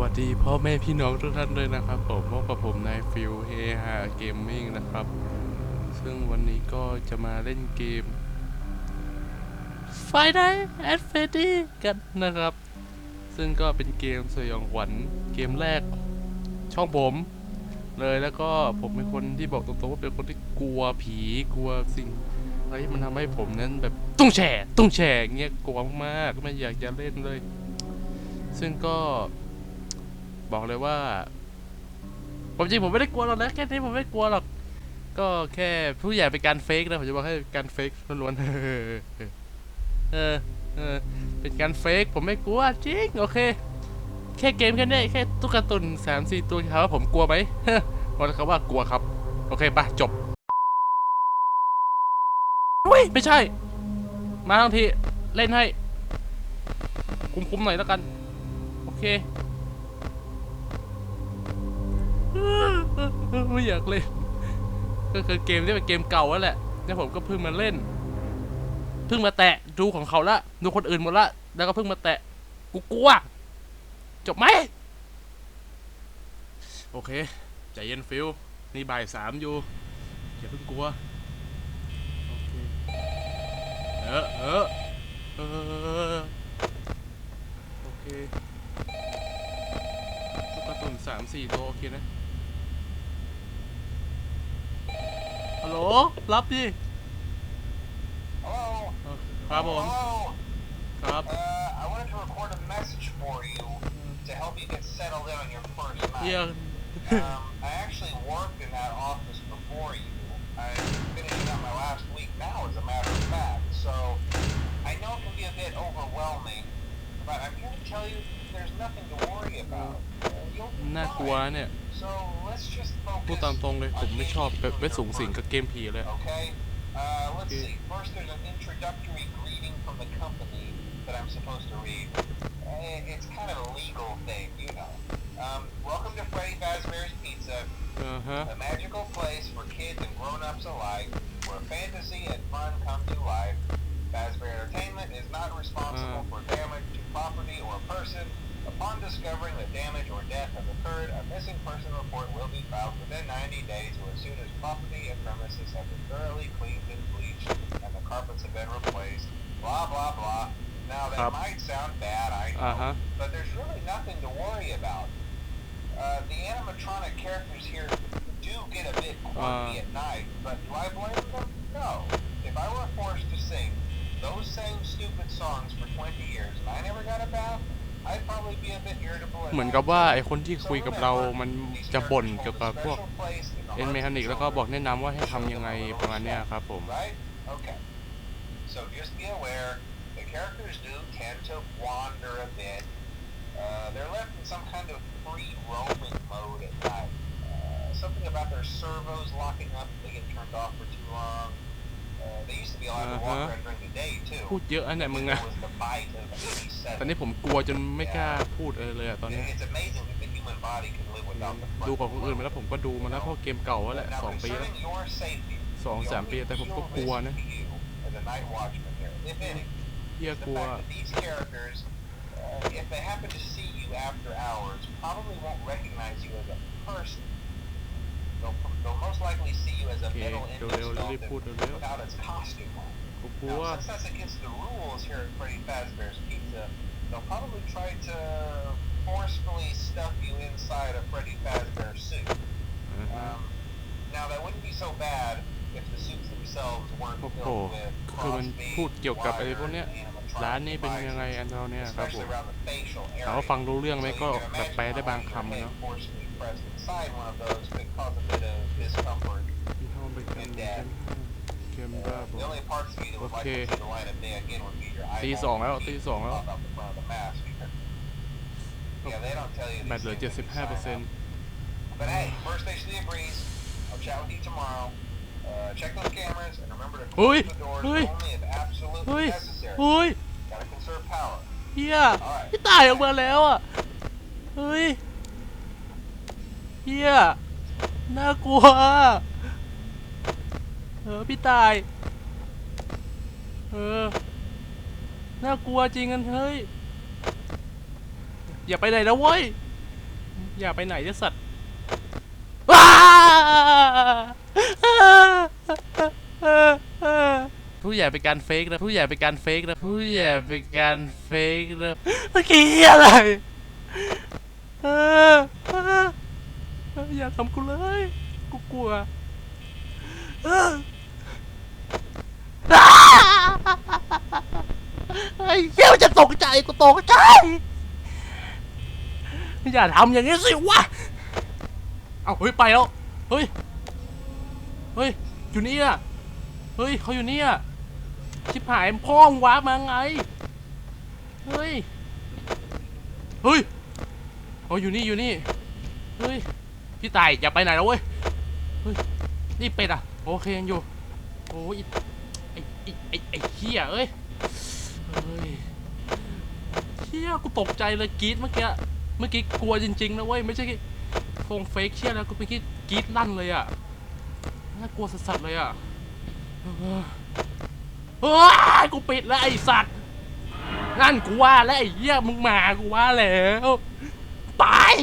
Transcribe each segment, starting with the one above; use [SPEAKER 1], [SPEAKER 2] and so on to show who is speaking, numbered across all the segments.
[SPEAKER 1] วัสดีพ่อแม่พี่น้องทุกท่านด้วยนะครับผมพบกับผมนายฟิลเฮฮาเกมมิ่งนะครับ ซึ่งวันนี้ก็จะมาเล่นเกม Friday at Freddy กันนะครับ ซึ่งก็เป็นเกมสยองขวัญเกมแรกช่องผม เลยแล้วก็ผมเป็นคนที่บอกตรงๆว่าเป็นคนที่กลัวผีกลัวสิ่งอะไรที่มันทำให้ผมนั้นแบบตุ้งแฉตุ้งแฉเงี้ยกลัวมากไม่อยากจะเล่นเลย ซึ่งก็ บอกเลยว่าผมจริงผมไม่ได้กลัวหรอกนะแค่นี้ผมไม่กลัวหรอก ก็แค่ผู้ใหญ่เป็นการเฟกนะผมจะบอกให้การเฟกล้วนๆเออเออเป็นการเฟกผมไม่กลัวจริงโอเค แค่เกมแค่นี้แค่ตุ๊กตาตุนสามสี่ตัวถามว่าผมกลัวไหมบอกเลยครับว่ากลัวครับ โอเคปะจบอุ้ยไม่ใช่ มาทั้งทีเล่นให้ คุ้มๆหน่อยแล้วกัน โอเค ไม่อยากเล่น ก็คือเกมที่เป็นเกมเก่าแล้วแหละแล้วผมก็เพิ่งมาเล่น เพิ่งมาแตะดูของเขาละดูคนอื่นหมดละ แล้วก็เพิ่งมาแตะ กูกลัว จบไหม โอเค ใจเย็นฟิลนี่บ่ายสามอยู่ อย่าเพิ่งกลัว โอเค เออเออเออโอเค ลูกกระตุนสามสี่ตัวโอเคนะ ฮัลโหล รับดิ
[SPEAKER 2] Hello.
[SPEAKER 1] เออครับผม
[SPEAKER 2] Hello.
[SPEAKER 1] ครับ
[SPEAKER 2] Uh, I wanted to record a message for you to help you get settled in on your first
[SPEAKER 1] เฮีย
[SPEAKER 2] night. um, I actually worked in that office before you. I'm finishing up my last week now, as a matter of fact. So I know it can be a bit overwhelming, but I'm here to tell you there's nothing to worry about. Uh, you'll be
[SPEAKER 1] น่ากลัว
[SPEAKER 2] fine.
[SPEAKER 1] เนี่ย
[SPEAKER 2] So let's just
[SPEAKER 1] พูด
[SPEAKER 2] focus
[SPEAKER 1] ตามตรงเลย ผม
[SPEAKER 2] on
[SPEAKER 1] ไม่ชอบ
[SPEAKER 2] getting
[SPEAKER 1] แบบ
[SPEAKER 2] you
[SPEAKER 1] ไม่
[SPEAKER 2] to
[SPEAKER 1] สูงสิง
[SPEAKER 2] your
[SPEAKER 1] กับเกมผีเลย
[SPEAKER 2] Okay. Uh, let's
[SPEAKER 1] Okay.
[SPEAKER 2] see. First, there's an introductory greeting from the company that I'm supposed to read. Eh, It's kind of a legal thing, you know. Um, welcome to Freddy Fazbear's Pizza,
[SPEAKER 1] อ่าฮะ
[SPEAKER 2] a magical place for kids and grown-ups alike, where fantasy and fun come to life. Fazbear Entertainment is not responsible
[SPEAKER 1] Uh.
[SPEAKER 2] for damage to property or person. Upon discovering the damage or death has occurred, a missing person report will be filed within 90 days or as soon as property and premises have been thoroughly cleaned and bleached and the carpets have been replaced. Blah, blah, blah. Now, that
[SPEAKER 1] uh,
[SPEAKER 2] might sound bad, I know,
[SPEAKER 1] uh-huh.
[SPEAKER 2] but there's really nothing to worry about. Uh, the animatronic characters here do get a bit quirky
[SPEAKER 1] uh,
[SPEAKER 2] at night, but do I blame them? No. If I were forced to sing those same stupid songs for 20 years and I never got a bath, I'd probably be a bit irritable. at
[SPEAKER 1] เหมือน
[SPEAKER 2] night,
[SPEAKER 1] กับว่า
[SPEAKER 2] too.
[SPEAKER 1] ไอคนที่
[SPEAKER 2] So
[SPEAKER 1] คุยกับเรา
[SPEAKER 2] remember,
[SPEAKER 1] มัน
[SPEAKER 2] these
[SPEAKER 1] จะบ่น
[SPEAKER 2] characters
[SPEAKER 1] เกี่ยว
[SPEAKER 2] hold
[SPEAKER 1] กับ
[SPEAKER 2] a
[SPEAKER 1] พวก
[SPEAKER 2] special place in the
[SPEAKER 1] เอ็น
[SPEAKER 2] hearts
[SPEAKER 1] เม
[SPEAKER 2] of
[SPEAKER 1] คานิกแล้วก็
[SPEAKER 2] children.
[SPEAKER 1] บอกแนะนำว่าให้ทำยังไงประมาณเนี้ยครับผม
[SPEAKER 2] Right? Okay. So just be aware, the characters do tend to wander a bit. Uh, they're left in some kind of free roaming mode at night. Uh, something about their servos locking up if they get turned off for too long.
[SPEAKER 1] พูดเยอะอันเนี่ยมึง
[SPEAKER 2] There
[SPEAKER 1] อะ
[SPEAKER 2] was the bite of
[SPEAKER 1] ตอน
[SPEAKER 2] 87.
[SPEAKER 1] นี้ผมกลัวจนไม่กล้าพูดเออเลยอะตอนนี้
[SPEAKER 2] It's amazing that the human body can live without the
[SPEAKER 1] ดู
[SPEAKER 2] front
[SPEAKER 1] ของคนอื่น
[SPEAKER 2] lobe.
[SPEAKER 1] มาแล้วผมก็ดูมาแล้วเพราะเกมเก่าแล้วแหละ
[SPEAKER 2] Now,
[SPEAKER 1] สองปีแล้ว
[SPEAKER 2] concerning your safety,
[SPEAKER 1] สอง
[SPEAKER 2] the
[SPEAKER 1] สาม
[SPEAKER 2] only
[SPEAKER 1] ปีแต่ผมก็
[SPEAKER 2] real
[SPEAKER 1] กลัว
[SPEAKER 2] risk
[SPEAKER 1] นะ
[SPEAKER 2] to you as a night watchman here, if any,
[SPEAKER 1] เฮีย
[SPEAKER 2] is
[SPEAKER 1] ก
[SPEAKER 2] the
[SPEAKER 1] ลัว
[SPEAKER 2] fact that these characters, uh, if they happen to see you after hours, probably won't recognize you as a person. They'll, they'll most likely see you as a
[SPEAKER 1] Okay,
[SPEAKER 2] metal
[SPEAKER 1] so they'll
[SPEAKER 2] endoskeleton
[SPEAKER 1] really put a little-
[SPEAKER 2] without its costume on.
[SPEAKER 1] กูกลัว
[SPEAKER 2] Now, since that's against the rules here at Freddy Fazbear's Pizza, they'll probably try to forcefully stuff you inside a Freddy Fazbear suit.
[SPEAKER 1] อ่าฮะ
[SPEAKER 2] Um, now that wouldn't be so bad if the suits themselves weren't
[SPEAKER 1] โอ้โห
[SPEAKER 2] filled with
[SPEAKER 1] คือมัน
[SPEAKER 2] crossbeam,
[SPEAKER 1] พูดเกี่ยวกับไอ้พวก
[SPEAKER 2] wire,
[SPEAKER 1] เนี้ย
[SPEAKER 2] animatronic
[SPEAKER 1] ร้านนี้เป็นยังไง
[SPEAKER 2] devices,
[SPEAKER 1] อันเราเนี่ยครับผม
[SPEAKER 2] especially around the facial
[SPEAKER 1] ถามว่า
[SPEAKER 2] area.
[SPEAKER 1] ฟังรู้เรื่องไหม
[SPEAKER 2] So
[SPEAKER 1] ก็
[SPEAKER 2] you can
[SPEAKER 1] แบบ
[SPEAKER 2] imagine
[SPEAKER 1] แปลได้
[SPEAKER 2] how
[SPEAKER 1] บาง
[SPEAKER 2] your
[SPEAKER 1] คำ
[SPEAKER 2] head
[SPEAKER 1] เนาะ
[SPEAKER 2] forcefully Pressed inside one of those could cause a bit of discomfort.
[SPEAKER 1] ที่ห้องไปกันเกมบ้า
[SPEAKER 2] Uh,
[SPEAKER 1] บอ
[SPEAKER 2] the only parts of you that would like
[SPEAKER 1] Okay.
[SPEAKER 2] to see the light of day again would be your
[SPEAKER 1] ตี
[SPEAKER 2] eyeballs
[SPEAKER 1] สองแล้ว
[SPEAKER 2] and
[SPEAKER 1] ตี
[SPEAKER 2] teeth
[SPEAKER 1] สองแล้ว
[SPEAKER 2] pop out the front of the mask. Yeah, they don't tell you
[SPEAKER 1] แบ
[SPEAKER 2] these
[SPEAKER 1] ตเหลือ
[SPEAKER 2] things when you sign
[SPEAKER 1] 75%
[SPEAKER 2] up. But hey, first station the agrees. I'll chat with you tomorrow. Uh, check those cameras and remember to
[SPEAKER 1] Ui,
[SPEAKER 2] close the doors
[SPEAKER 1] ui.
[SPEAKER 2] only if absolutely
[SPEAKER 1] เฮ้ย
[SPEAKER 2] necessary.
[SPEAKER 1] เฮ้ย
[SPEAKER 2] Gotta conserve power.
[SPEAKER 1] เฮีย
[SPEAKER 2] Alright.
[SPEAKER 1] พี่ตายออกมาแล้วอะ เฮ้ย เฮียน่ากลัว เออ พี่ตาย เออ น่ากลัวจริงกันเฮ้ย อย่าไปไหนนะเว้ย อย่าไปไหนเด้สัตว์ว้าผู้ใหญ่เป็นการเฟกนะผู้ใหญ่เป็นการเฟกนะผู้ใหญ่เป็นการเฟกนะเมื่อกี้อะไรเออ อย่าทำกูเลย กูกลัวเอออ้าไอ้เหี้ยจะตกใจกูตกใจ อย่าทำอย่างนี้สิวะ เอาเฮ้ยไปแล้ว เฮ้ย เฮ้ย อยู่นี่อะ เฮ้ยเขาอยู่นี่อะชิบหายพ่องว้ามาไง เฮ้ย เฮ้ยโอ้อยู่นี่อยู่นี่ เฮ้ย พี่ตายอย่าไปไหนแล้วเว้ยเฮ้ยนี่เป็ดอะ โอเคยังอยู่โอ้ยไอ้ไอ้ไอ้ไอ้เหี้ยเอ้ยเฮ้ยเหี้ยกูตกใจเลยกรีดเมื่อกี้เมื่อกี้กลัวจริงๆนะเว้ยไม่ใช่ฟงเฟกเชี่ยแล้วกูเมื่อกี้กรีดลั่นเลยอะน่ากลัวสัสๆเลยอะเฮ้ยกูปิดแล้วไอสัตว์นั่นกูว่าแล้วไอ้เหี้ยมึงมากูว่าแล้วตาย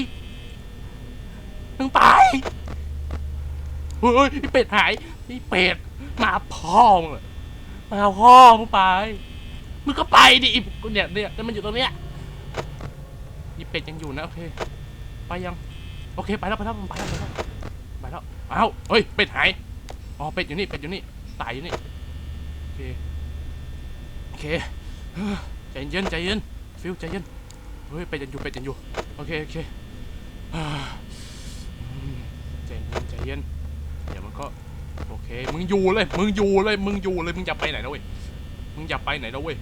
[SPEAKER 1] มึงตายเฮ้ยไอ้เป็ดหายไอ้เป็ดมาพ่อมึงอะมาพ่อมึงไปมึงก็ไปดิไอ้เนี่ยเนี่ยแต่มันอยู่ตรงเนี้ยอีเป็ดยังอยู่นะโอเค ไปยัง โอเคไปแล้วไปแล้วไปแล้วไปแล้วไปแล้วเอ้าเฮ้ยเป็ดหายอ๋อเป็ดอยู่นี่เป็ดอยู่นี่ตายอยู่นี่โอเคโอเคเฮ้ยใจเย็นใจเย็นฟิวใจเย็นเฮ้ยเป็ดยังอยู่เป็ดยังอยู่โอเคโอเค เย็นเย็นเดี๋ยวมันก็โอเค มึงอยู่เลย มึงอยู่เลย มึงอยู่เลย มึงอย่าไปไหนนะเว้ย มึงอย่าไปไหนนะเว้ย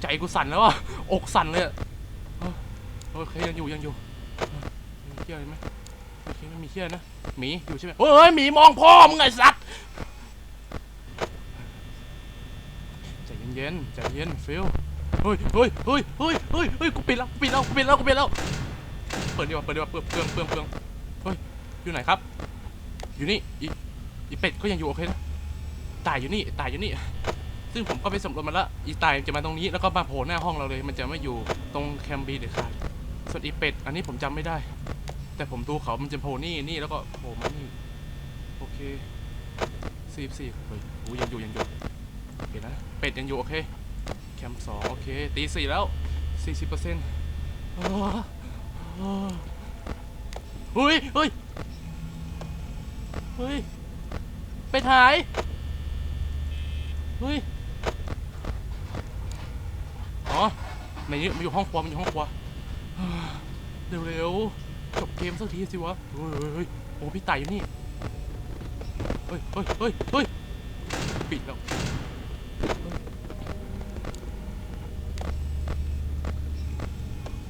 [SPEAKER 1] ใจกูสั่นแล้วอะ อกสั่นเลยอะโอเคยังอยู่ยังอยู่เอ่อมีเขี้ยอไหมโอเคไม่มีเขี้ยนะหมีอยู่ใช่ไหมเฮ้ยหมีมองพ่อมึงไงสัตว์ใจเย็นๆใจเย็นฟิลเฮ้ยเฮ้ยเฮ้ยเฮ้ยเฮ้ยเฮ้ยกูปิดแล้วกูปิดแล้วกูปิดแล้วกูปิดแล้ว ปิดดีกว่าเปิดดีกว่าเปลืองเปลืองเปลืองเปลืองเฮ้ยอยู่ไหนครับ อยู่นี่อีอีเป็ดก็ยังอยู่โอเคนะตายอยู่นี่ตายอยู่นี่ ซึ่งผมก็ไปสำรวจมาแล้วอีตายจะมาตรงนี้แล้วก็มาโผล่หน้าห้องเราเลย มันจะไม่อยู่ตรงแคมบีเด็ดขาดส่วนอีเป็ดอันนี้ผมจำไม่ได้ แต่ผมดูเขามันจะโผล่นี่นี่แล้วก็โผล่มานี่โอเคสี่สี่เฮ้ยโอ้ยังอยู่ยังอยู่โอเคนะเป็ดยังอยู่โอเคแคมป์สองโอเคตีสี่แล้วสี่สิบเปอร์เซ็นต์ เฮ้ยเฮ้ยเฮ้ยเป็ดหายเฮ้ยอ๋อในนี้มันอยู่ห้องครัวมันอยู่ห้องครัวเร็วๆจบเกมสักทีสิวะเฮ้ยเฮ้ยเฮ้ยโอ้พี่ไต่อยู่นี่เฮ้ยเฮ้ยเฮ้ยเฮ้ยปิดแล้ว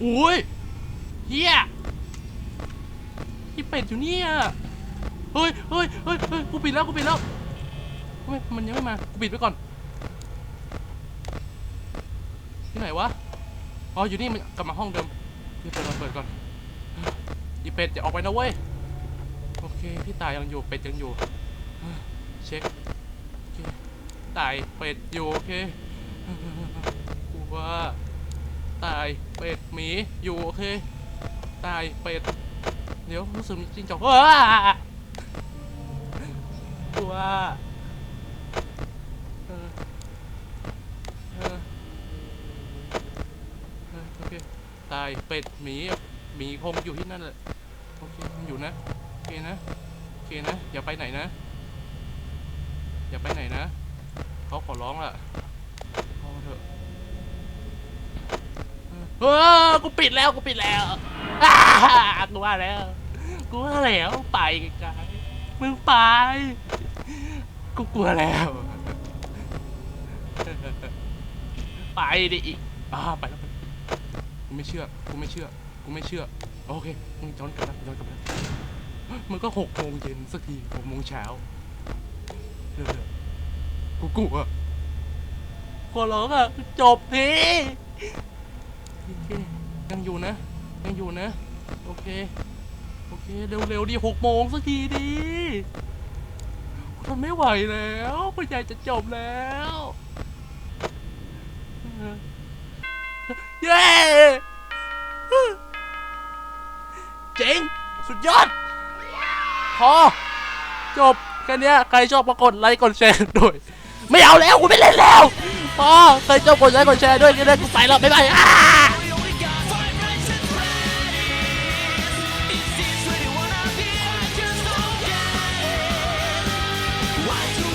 [SPEAKER 1] โอ้ย เฮียพี่เป็ดอยู่เนี่ยเฮ้ยเฮ้ยเฮ้ยเฮ้ยกูปิดแล้วกูปิดแล้วทำไมมันยังไม่มากูปิดไว้ก่อนที่ไหนวะอ๋ออยู่นี่มันกลับมาห้องเดิมเดี๋ยวเปิดก่อนเปิดก่อนอีเป็ดจะออกไปนะเว้ยโอเคพี่ตายยังอยู่เป็ดยังอยู่เช็คโอเคตายเป็ดอยู่โอเคกูว่าตายเป็ดหมีอยู่โอเค ตายเป็ด เดี๋ยวรู้สึกมีจริงจอกว้ากลัวเออเออเออโอเค ตายเป็ดหมีหมีคงอยู่ที่นั่นแหละ โอเคมันอยู่นะ โอเคนะ โอเคนะ อย่าไปไหนนะ อย่าไปไหนนะเขาขอร้องล่ะพอเถอะเออกูปิดแล้ว กูปิดแล้ว อ้ากูว่าแล้ว กูว่าแล้วไปไกลๆมึงไป กูกลัวแล้ว ไปดิอีกอ่าไปแล้วไปกูไม่เชื่อ กูไม่เชื่อ กูไม่เชื่อ โอเค มึงย้อนกลับแล้วย้อนกลับแล้วมันก็หกโมงเย็นสักทีหกโมงเช้าเร็วๆกูกลัวขอร้องอะจบทีโอเคยังอยู่นะ ยังอยู่นะ โอเค โอเค เร็วๆดิหกโมงสักทีดีทนไม่ไหวแล้วพ่อใหญ่จะจบแล้วเย้เจ๋ง สุดยอด พอ จบ แค่นี้ใครชอบมากดไลค์กดแชร์ด้วย ไม่เอาแล้ว กูไม่เล่นแล้ว พอ ใครชอบกดไลค์กดแชร์ด้วยก็ได้กูไปแล้ว บ๊ายบายอ่า Why do